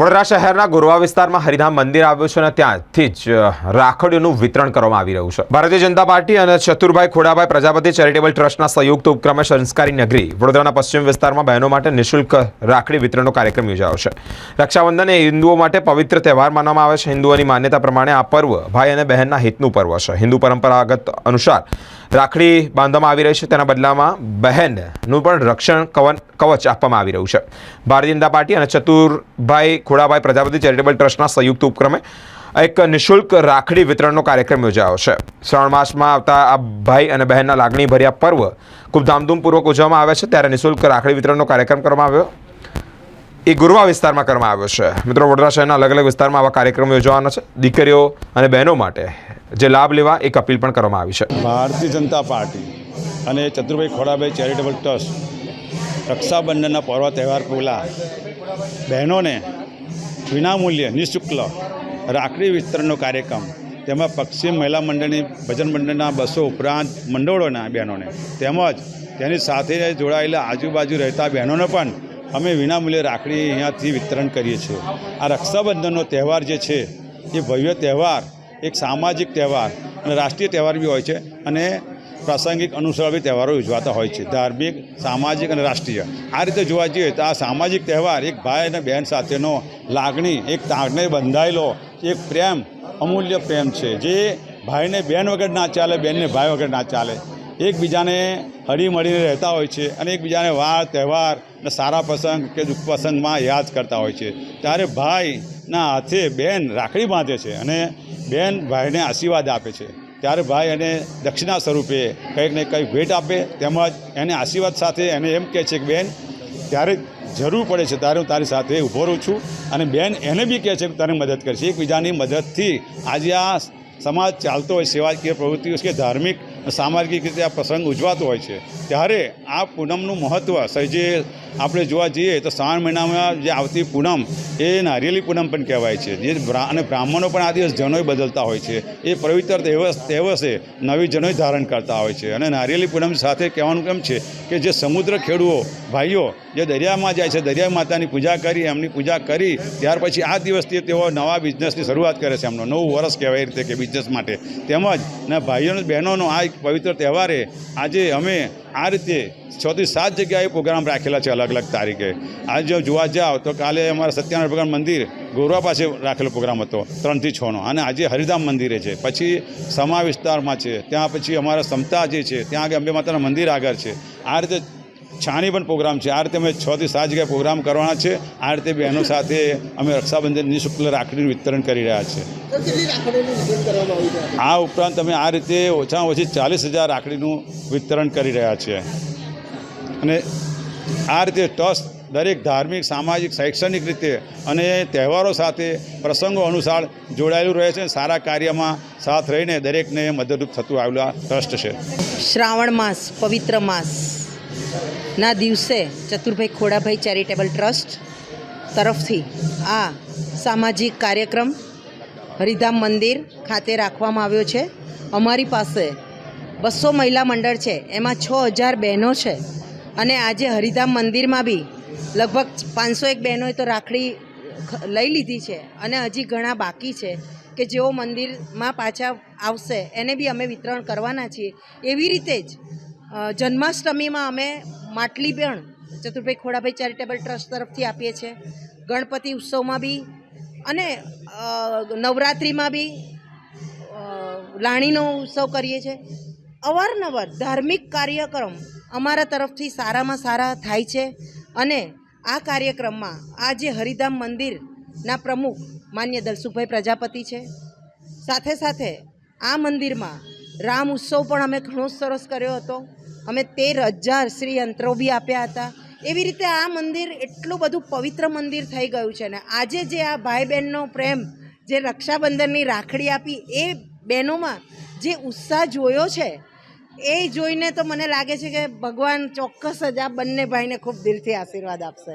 વડોદરા શહેરના ગોરવા વિસ્તારમાં હરિધામ મંદિર આવ્યું છે અને ત્યાંથી જ રાખડીઓનું વિતરણ કરવામાં આવી રહ્યું છે. ભારતીય જનતા પાર્ટી અને ચતુરભાઈ ખોડાભાઈ પ્રજાપતિ ચેરિટેબલ ટ્રસ્ટના સંયુક્ત ઉપક્રમે સંસ્કારી નગરી વડોદરાના પશ્ચિમ વિસ્તારમાં બહેનો માટે નિઃશુલ્ક રાખડી વિતરણનો કાર્યક્રમ યોજાયો છે. રક્ષાબંધન એ હિન્દુઓ માટે પવિત્ર તહેવાર માનવામાં આવે છે. હિન્દુઓની માન્યતા પ્રમાણે આ પર્વ ભાઈ અને બહેનના હિતનું પર્વ છે. હિન્દુ પરંપરાગત અનુસાર રાખડી બાંધવામાં આવી રહી છે. તેના બદલામાં બહેનનું પણ રક્ષણ કવન, કવચ આપવામાં આવી રહ્યું છે. ભારતીય જનતા પાર્ટી અને ચતુરભાઈ ખોડાભાઈ પ્રજાપતિ ચેરિટેબલ ટ્રસ્ટના સંયુક્ત ઉપક્રમે એક નિઃશુલ્ક રાખડી વિતરણનો કાર્યક્રમ યોજાયો છે. શ્રાવણ માસમાં આવતા આ ભાઈ અને બહેનના લાગણી ભર્યા પર્વ ખૂબ ધામધૂમપૂર્વક ઉજવવામાં આવે છે. ત્યારે નિઃશુલ્ક રાખડી વિતરણનો કાર્યક્રમ કરવામાં આવ્યો. એ ગુરવા વિસ્તારમાં કરવામાં આવ્યો છે. મિત્રો, વડોદરા શહેરના અલગ અલગ વિસ્તારમાં આવા કાર્યક્રમો યોજવાના છે. દીકરીઓ અને બહેનો માટે જે લાભ લેવા એક અપીલ પણ કરવામાં આવી છે. ભારતીય જનતા પાર્ટી અને ચતુરભાઈ ખોડાભાઈ ચેરિટેબલ ટ્રસ્ટ રક્ષાબંધનના પર્વ તહેવાર પહેલાં બહેનોને વિનામૂલ્યે નિઃશુલ્ક રાખડી વિતરણનો કાર્યક્રમ, તેમાં પશ્ચિમ મહિલા મંડળની ભજન મંડળના બસો ઉપરાંત મંડળોના બહેનોને તેમજ તેની સાથે જોડાયેલા આજુબાજુ રહેતા બહેનોને પણ અમે વિનામૂલ્યે રાખડી અહીંયાથી વિતરણ કરીએ છીએ. આ રક્ષાબંધનનો તહેવાર જે છે, એ ભવ્ય તહેવાર, એક સામાજિક તહેવાર અને રાષ્ટ્રીય તહેવાર બી હોય છે અને પ્રાસંગિક અનુસાર બી તહેવારો ઉજવાતા હોય છે. ધાર્મિક, સામાજિક અને રાષ્ટ્રીય. આ રીતે જોવા જઈએ તો આ સામાજિક તહેવાર એક ભાઈ અને બહેન સાથેનો લાગણી, એક તાગને બંધાયેલો, એક પ્રેમ, અમૂલ્ય પ્રેમ છે. જે ભાઈને બહેન વગર ના ચાલે બહેનને ભાઈ વગર ના ચાલે. એકબીજાને હળીમળીને રહેતા હોય છે અને એકબીજાને વાર તહેવાર અને સારા પ્રસંગ કે દુઃખ પ્રસંગમાં યાદ કરતા હોય છે. ત્યારે ભાઈના હાથે બહેન રાખડી બાંધે છે અને બહેન ભાઈને આશીર્વાદ આપે છે. ત્યારે ભાઈ એને દક્ષિણા સ્વરૂપે કંઈક ને કંઈક ભેટ આપે, તેમજ એને આશીર્વાદ સાથે એને એમ કહે છે કે, બેન, ત્યારે જરૂર પડે છે ત્યારે હું તારી સાથે ઊભો રહું છું. અને બેન એને બી કહે છે કે, તને મદદ કરશે. એકબીજાની મદદથી આજે આ સમાજ ચાલતો હોય, સેવાકીય પ્રવૃત્તિઓ કે ધાર્મિક સામાજિક રીતે આ પ્રસંગ ઉજવાતો હોય છે. ત્યારે આ પૂનમનું મહત્ત્વ સજે આપણે જોવા જઈએ, તો શ્રાવણ મહિનામાં જે આવતી પૂનમ, એ નારિયેલી પૂનમ પણ કહેવાય છે. જે અને બ્રાહ્મણો પણ આ દિવસ જનોય બદલતા હોય છે. એ પવિત્ર દિવસ, દિવસે નવી જનોય ધારણ કરતા હોય છે. અને નારિયેલી પૂનમ સાથે કહેવાનું કેમ છે કે જે સમુદ્ર ખેડૂઓ, ભાઈઓ, જે દરિયામાં જાય છે દરિયા માતાની પૂજા કરી, એમની પૂજા કરી, ત્યાર પછી આ દિવસથી તેઓ નવા બિઝનેસની શરૂઆત કરે છે. એમનો નવું વર્ષ કહેવાય રીતે કે બિઝનેસ માટે. તેમજ ને ભાઈઓને બહેનોનો આ એક પવિત્ર તહેવારે આજે અમે આ રીતે છથી સાત જગ્યાએ પ્રોગ્રામ રાખેલા છે અલગ અલગ તારીખે. આજે જો જોવા જાઓ તો કાલે અમારા સત્યનારાયણ ભગવાન મંદિર ગોરવા પાસે રાખેલો પ્રોગ્રામ હતો, ત્રણથી છનો. અને આજે હરિધામ મંદિરે છે. પછી સમા વિસ્તારમાં છે. ત્યાં પછી અમારા સમતા જે છે, ત્યાં આગળ અંબે માતાના મંદિર આગળ છે. આ રીતે છાણી પણ પ્રોગ્રામ છે. આ રીતે અમે છ થી સાત જગ્યાએ પ્રોગ્રામ કરવાના છે. આ રીતે બહેનો સાથે અમે રક્ષાબંધન નિઃશુલ્ક રાખડીનું વિતરણ કરી રહ્યા છીએ તો કેટલી રાખડીનું વિતરણ કરવામાં આવ્યું છે? આ ઉપરાંત અમે આ રીતે ઓછામાં ઓછી ચાલીસ હજાર રાખડીનું વિતરણ કરી રહ્યા છીએ અને આ રીતે ટ્રસ્ટ દરેક ધાર્મિક સામાજિક શૈક્ષણિક રીતે અને તહેવારો સાથે પ્રસંગો અનુસાર જોડાયેલું રહે છે. સારા કાર્યમાં સાથ રહીને દરેકને મદદરૂપ થતું આવેલું આ ટ્રસ્ટ છે. શ્રાવણ માસ પવિત્ર માસ. ના દિવસે ચતુરભાઈ ખોડાભાઈ ચેરિટેબલ ટ્રસ્ટ તરફથી આ સામાજિક કાર્યક્રમ હરિધામ મંદિર ખાતે રાખવામાં આવ્યો છે. અમારી પાસે બસો મહિલા મંડળ છે. એમાં છ હજાર બહેનો છે. અને આજે હરિધામ મંદિરમાં બી લગભગ પાંચસો એક બહેનોએ તો રાખડી લઈ લીધી છે. અને હજી ઘણા બાકી છે કે જેઓ મંદિરમાં પાછા આવશે, એને બી અમે વિતરણ કરવાના છીએ. એવી રીતે જ જન્માષ્ટમીમાં અમે માટલી પણ ચતુરભાઈ ખોડાભાઈ ચેરિટેબલ ટ્રસ્ટ તરફથી આપીએ છીએ. ગણપતિ ઉત્સવમાં બી અને નવરાત્રિમાં બી લાણીનો ઉત્સવ કરીએ છીએ. અવારનવાર ધાર્મિક કાર્યક્રમ અમારા તરફથી સારામાં સારા થાય છે અને આ કાર્યક્રમમાં આ જે હરિધામ મંદિરના પ્રમુખ માન્ય દલસુખભાઈ પ્રજાપતિ છે. સાથે સાથે આ મંદિરમાં રામ ઉત્સવ પણ અમે ઘણો સરસ કર્યો હતો. અમે તેર હજાર શ્રી યંત્રો બી આપ્યા હતા. એવી રીતે આ મંદિર એટલું બધું પવિત્ર મંદિર થઈ ગયું છે ને આજે જે આ ભાઈ બહેનનો પ્રેમ, જે રક્ષાબંધનની રાખડી આપી એ બહેનોમાં જે ઉત્સાહ જોયો છે, એ જોઈને તો મને લાગે છે કે ભગવાન ચોક્કસ જ આ બંને ભાઈને ખૂબ દિલથી આશીર્વાદ આપશે.